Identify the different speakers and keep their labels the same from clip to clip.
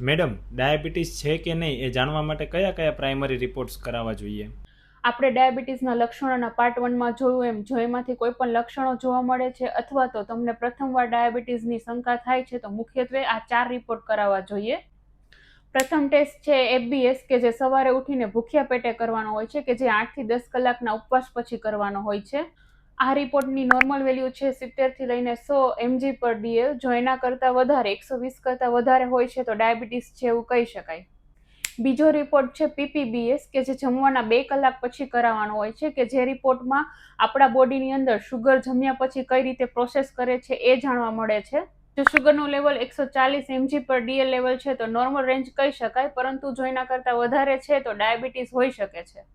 Speaker 1: Madam, diabetes છે કે નહીં એ જાણવા માટે કયા કયા પ્રાઇમરી રિપોર્ટ્સ કરાવવા જોઈએ?
Speaker 2: આપણે ડાયાબિટીસના લક્ષણોના પાર્ટ વનમાં જોયું એમ, જો એમાંથી કોઈ પણ લક્ષણો જોવા મળે છે અથવા તો તમને પ્રથમવાર ડાયાબિટીસની શંકા થાય છે તો મુખ્યત્વે આ ચાર રિપોર્ટ કરાવવા જોઈએ. પ્રથમ ટેસ્ટ છે એફબીએસ કે જે સવારે ઉઠીને ભૂખ્યા પેટે કરવાનો હોય છે કે જે આઠથી દસ કલાકના ઉપવાસ પછી કરવાનો હોય છે. આ રિપોર્ટની નોર્મલ વેલ્યુ છે સિત્તેરથી લઈને સો એમજી પર ડીએલ જો એના કરતાં વધારે, એકસો વીસ કરતાં વધારે હોય છે તો ડાયાબિટીસ છે એવું કહી શકાય. બીજો રિપોર્ટ છે પીપીબીએસ કે જે જમવાના બે કલાક પછી કરાવવાનો હોય છે, કે જે રિપોર્ટમાં આપણા બોડીની અંદર શુગર જમ્યા પછી કઈ રીતે પ્રોસેસ કરે છે એ જાણવા મળે છે. જો શુગરનું લેવલ એકસો ચાલીસ એમજી પર ડીએલ લેવલ છે તો નોર્મલ રેન્જ કહી શકાય, પરંતુ જો એના કરતાં વધારે છે તો ડાયાબિટીસ હોઈ શકે છે.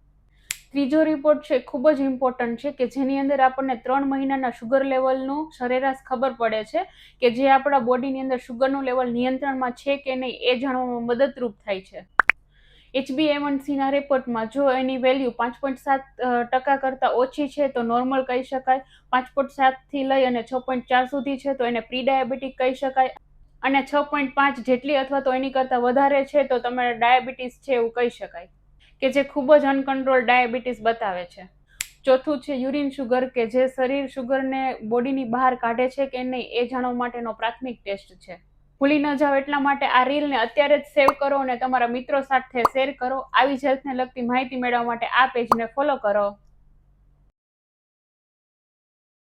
Speaker 2: ત્રીજો રિપોર્ટ છે, ખૂબ જ ઇમ્પોર્ટન્ટ છે કે જેની અંદર આપણને ત્રણ મહિનાના શુગર લેવલનું સરેરાશ ખબર પડે છે કે જે આપણા બોડીની અંદર શુગરનું લેવલ નિયંત્રણમાં છે કે નહીં એ જાણવામાં મદદરૂપ થાય છે. એચબીએમસીના રિપોર્ટમાં જો એની વેલ્યુ પાંચ પોઈન્ટ સાત ટકા કરતાં ઓછી છે તો નોર્મલ કહી શકાય. પાંચ પોઈન્ટ સાતથી લઈ અને છ પોઈન્ટ ચાર સુધી છે તો એને પ્રી ડાયાબિટીક કહી શકાય. અને છ પોઈન્ટ પાંચ જેટલી અથવા તો એની કરતાં વધારે છે તો તમારે ડાયાબિટીસ છે એવું કહી શકાય. કે જે ખૂબ જ અનકન્ટ્રોલ ડાયાબિટીસ બતાવે છે. ચોથું છે યુરિન શુગર કે જે શરીર શુગરને બોડીની બહાર કાઢે છે કે નહીં એ જાણવા માટેનો પ્રાથમિક ટેસ્ટ છે. ભૂલી ન જાઓ, એટલા માટે આ રીલને અત્યારે જ સેવ કરો અને તમારા મિત્રો સાથે શેર કરો. આવી જ હેલ્થને લગતી માહિતી મેળવવા માટે આ પેજને ફોલો કરો.